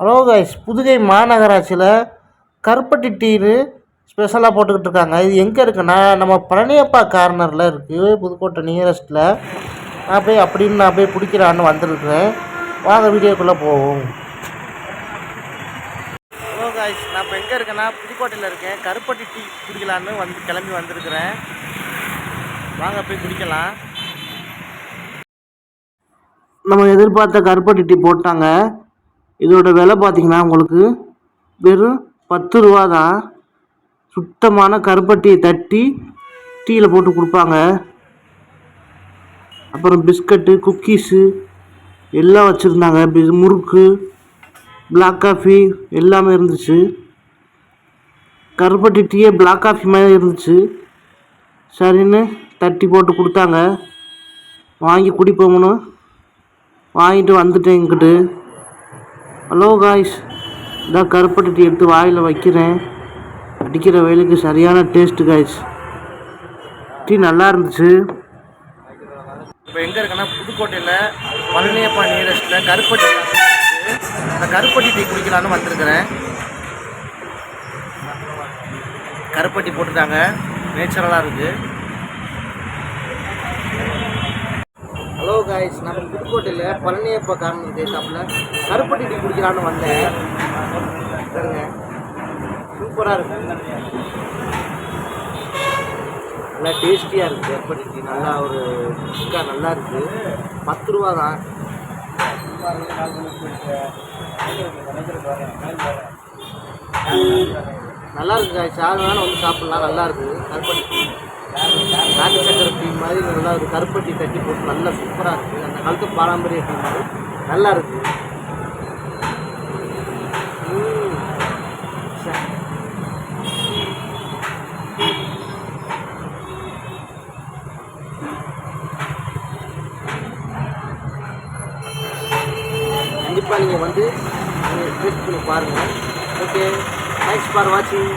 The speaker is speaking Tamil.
ஹலோ கைஸ் புதுகை மாநகராட்சியில் கருப்பட்டி டீனு ஸ்பெஷலாக போட்டுக்கிட்டு இருக்காங்க. இது எங்கே இருக்குன்னா நம்ம பழனியப்பா கார்னரில் இருக்குது புதுக்கோட்டை நியரஸ்ட்டில் நான் போய் அப்படின்னு நான் போய் பிடிக்கிறான்னு வந்திருக்கிறேன். வாங்க வீடியோக்குள்ளே போவோம். ஹலோ கைஸ் நான் இப்போ எங்கே இருக்கேன்னா புதுக்கோட்டையில் இருக்கேன். கருப்பட்டி டீ குடிக்கலான்னு வந்து கிளம்பி வந்திருக்கிறேன். வாங்க போய் குடிக்கலாம். நம்ம எதிர்பார்த்த கருப்பட்டி டீ போட்டாங்க. இதோட விலை பார்த்தீங்கன்னா உங்களுக்கு வெறும் பத்து ரூபா தான். சுத்தமான கருப்பட்டியை தட்டி டீயில் போட்டு கொடுப்பாங்க. அப்புறம் பிஸ்கட்டு குக்கீஸு எல்லாம் வச்சுருந்தாங்க. முறுக்கு பிளாக் காஃபி எல்லாமே இருந்துச்சு. கருப்பட்டி டீயே பிளாக் காஃபி மாதிரி இருந்துச்சு. சரின்னு தட்டி போட்டு கொடுத்தாங்க. வாங்கி குடிப்போம்னு. வாங்கிட்டு வந்துட்டேன் எங்கிட்டு ஹலோ காய்ஸ் இதான் கருப்பட்டி டீ எடுத்து வாயில் வைக்கிறேன். அடிக்கிற வேலைக்கு சரியான டேஸ்ட்டு காய்ஸ் டீ நல்லா இருந்துச்சு. இப்போ எங்கே இருக்கேன்னா புதுக்கோட்டையில் பழனியப்பா நியரஸ்ட்டில் கருப்பட்டி அந்த கருப்பட்டி டீ குடிக்கலான்னு வந்திருக்கிறேன். கருப்பட்டி போட்டுட்டாங்க நேச்சுரலாக இருக்குது ஹலோ காய்ஸ் நம்ம புதுக்கோட்டையில் பழனியப்ப காரணம் தேசாப்பில் கருப்பட்டி டீ குடிக்கலான்னு வந்தேன். பாருங்க. சூப்பராக இருக்கு. நல்லா டேஸ்டியாக இருக்குது கருப்பட்டி டீ. நல்லா ஒரு சுக்கா நல்லா இருக்குது பத்து ரூபா தான். நல்லா இருக்கு காய்ஸ் யார் வேணாலும் வந்து சாப்பிட்லாம். நல்லா இருக்குது கருப்பட்டி டீ. நாட்டு சக்கரை டீ மாதிரி நல்லா ஒரு கருப்பட்டி தட்டி போட்டு நல்லா சூப்பராக இருக்குது அந்த காலத்து பாரம்பரிய டீ மாதிரி நல்லா இருக்குது கண்டிப்பாக நீங்கள் வந்து டேஸ்ட் பண்ணி பாருங்கள் ஓகே தேங்க்ஸ் ஃபார் வாட்சிங்